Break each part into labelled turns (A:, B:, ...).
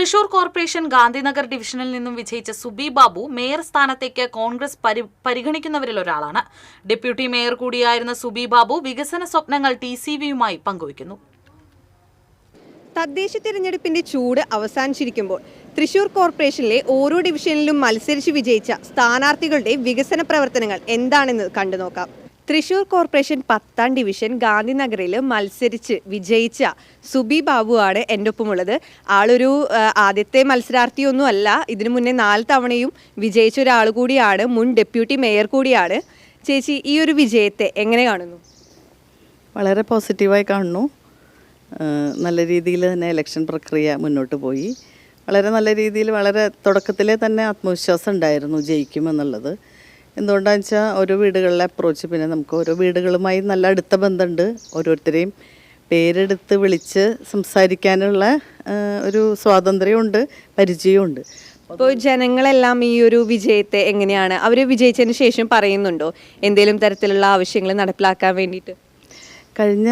A: Thrissur corporation Gandhinagar ഡിവിഷനിൽ നിന്നും വിജയിച്ച സുബി ബാബു മേയർ സ്ഥാനത്തേക്ക് കോൺഗ്രസ് പരി പരിഗണിക്കുന്നവരിൽ ഒരാളാണ്. ഡെപ്യൂട്ടി മേയർ കൂടിയായിരുന്ന സുബി ബാബു വികസന സ്വപ്നങ്ങൾ ടി സി വിയുമായി പങ്കുവയ്ക്കുന്നു.
B: തദ്ദേശ തിരഞ്ഞെടുപ്പിന്റെ ചൂട് അവസാനിച്ചിരിക്കുമ്പോൾ തൃശൂർ കോർപ്പറേഷനിലെ ഓരോ ഡിവിഷനിലും മത്സരിച്ച് വിജയിച്ച സ്ഥാനാർത്ഥികളുടെ വികസന പ്രവർത്തനങ്ങൾ എന്താണെന്ന് കണ്ടു നോക്കാം തൃശൂർ കോർപ്പറേഷൻ പത്താം ഡിവിഷൻ ഗാന്ധിനഗറിൽ മത്സരിച്ച് വിജയിച്ച സുബി ബാബുവാണ് എന്റെ ഒപ്പമുള്ളത് ആളൊരു ആദ്യത്തെ മത്സരാർത്ഥിയൊന്നും അല്ല ഇതിനു മുന്നേ നാല് തവണയും വിജയിച്ച ഒരാൾ കൂടിയാണ്. മുൻ ഡെപ്യൂട്ടി മേയർ കൂടിയാണ്. ചേച്ചി ഈ ഒരു വിജയത്തെ എങ്ങനെ കാണുന്നു?
C: വളരെ പോസിറ്റീവായി കാണുന്നു. നല്ല രീതിയിൽ തന്നെ ഇലക്ഷൻ പ്രക്രിയ മുന്നോട്ട് പോയി. വളരെ നല്ല രീതിയിൽ വളരെ തുടക്കത്തിലെ തന്നെ ആത്മവിശ്വാസം ഉണ്ടായിരുന്നു ജയിക്കുമെന്നുള്ളത്. എന്തുകൊണ്ടാണെന്ന് വെച്ചാൽ ഓരോ വീടുകളിലെ അപ്രോച്ച് പിന്നെ നമുക്ക് ഓരോ വീടുകളുമായി നല്ല അടുത്ത ബന്ധമുണ്ട്. ഓരോരുത്തരെയും പേരെടുത്ത് വിളിച്ച് സംസാരിക്കാനുള്ള ഒരു സ്വാതന്ത്ര്യമുണ്ട് പരിചയമുണ്ട്
B: ഇപ്പോൾ ജനങ്ങളെല്ലാം ഈ ഒരു വിജയത്തെ എങ്ങനെയാണ് അവർ വിജയിച്ചതിന് ശേഷം പറയുന്നുണ്ടോ? എന്തെങ്കിലും തരത്തിലുള്ള ആവശ്യങ്ങൾ നടപ്പിലാക്കാൻ വേണ്ടിയിട്ട്?
C: കഴിഞ്ഞ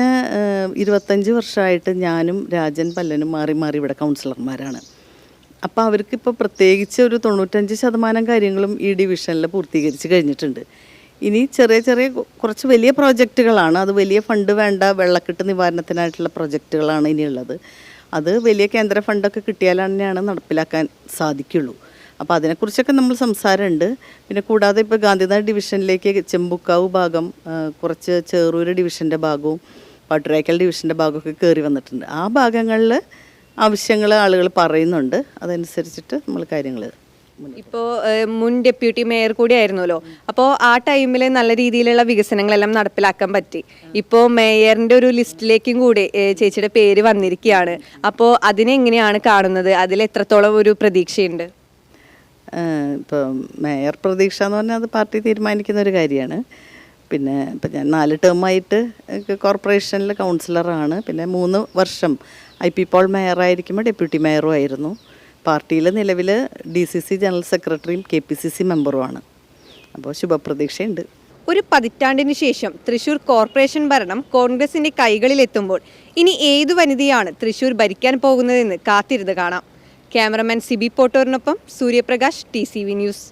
C: ഇരുപത്തഞ്ച് വർഷമായിട്ട് ഞാനും രാജൻ പല്ലനും മാറി മാറി ഇവിടെ കൗൺസിലർമാരാണ് അപ്പോൾ അവർക്കിപ്പോൾ പ്രത്യേകിച്ച് ഒരു തൊണ്ണൂറ്റഞ്ച് ശതമാനം കാര്യങ്ങളും ഈ ഡിവിഷനിൽ പൂർത്തീകരിച്ച് കഴിഞ്ഞിട്ടുണ്ട്. ഇനി ചെറിയ ചെറിയ കുറച്ച് വലിയ പ്രോജക്റ്റുകളാണ്. അത് വലിയ ഫണ്ട് വേണ്ട വെള്ളക്കെട്ട് നിവാരണത്തിനായിട്ടുള്ള പ്രോജക്റ്റുകളാണ് ഇനിയുള്ളത്. അത് വലിയ കേന്ദ്ര ഫണ്ടൊക്കെ കിട്ടിയാൽ തന്നെയാണ് നടപ്പിലാക്കാൻ സാധിക്കുള്ളൂ. അപ്പോൾ അതിനെക്കുറിച്ചൊക്കെ നമ്മൾ സംസാരമുണ്ട് പിന്നെ കൂടാതെ ഇപ്പോൾ ഗാന്ധിനഗർ ഡിവിഷനിലേക്ക് ചെമ്പുക്കാവ് ഭാഗം കുറച്ച് ചെറൂര് ഡിവിഷന്റെ ഭാഗവും പട്ടുരാക്കൽ ഡിവിഷന്റെ ഭാഗമൊക്കെ കയറി വന്നിട്ടുണ്ട്. ആ ഭാഗങ്ങളിൽ ആവശ്യങ്ങൾ ആളുകൾ പറയുന്നുണ്ട്. അതനുസരിച്ചിട്ട് നമ്മൾ കാര്യങ്ങൾ
B: ഇപ്പോൾ മുൻ ഡെപ്യൂട്ടി മേയർ കൂടി ആയിരുന്നല്ലോ അപ്പോൾ ആ ടൈമിൽ നല്ല രീതിയിലുള്ള വികസനങ്ങളെല്ലാം നടപ്പിലാക്കാൻ പറ്റി. ഇപ്പോൾ മേയറിന്റെ ഒരു ലിസ്റ്റിലേക്കും കൂടി ചേച്ചിയുടെ പേര് വന്നിരിക്കുകയാണ്. അപ്പോൾ അതിനെങ്ങനെയാണ് കാണുന്നത്? അതിൽ എത്രത്തോളം ഒരു പ്രതീക്ഷയുണ്ട്?
C: ഇപ്പോൾ മേയർ പ്രതീക്ഷ എന്ന് പറഞ്ഞാൽ അത് പാർട്ടി തീരുമാനിക്കുന്ന ഒരു കാര്യമാണ്. പിന്നെ ഇപ്പം ഞാൻ നാല് ടേമായിട്ട് കോർപ്പറേഷനിൽ കൗൺസിലറാണ് പിന്നെ മൂന്ന് വർഷം ഐ പി പോൾ മേയറായിരിക്കുമ്പോൾ ഡെപ്യൂട്ടി മേയറും ആയിരുന്നു. പാർട്ടിയിൽ നിലവിൽ ഡി സി സി ജനറൽ സെക്രട്ടറിയും കെ പി സി സി മെമ്പറുമാണ് അപ്പോൾ ശുഭപ്രതീക്ഷയുണ്ട്.
B: ഒരു പതിറ്റാണ്ടിന് ശേഷം തൃശൂർ കോർപ്പറേഷൻ ഭരണം കോൺഗ്രസിന്റെ കൈകളിലെത്തുമ്പോൾ ഇനി ഏതു വനിതയാണ് തൃശൂർ ഭരിക്കാൻ പോകുന്നതെന്ന് കാത്തിരുന്ന് കാണാം. ക്യാമറമാൻ സിബി പോട്ടോറിനൊപ്പം സൂര്യപ്രകാശ് ടി ന്യൂസ്.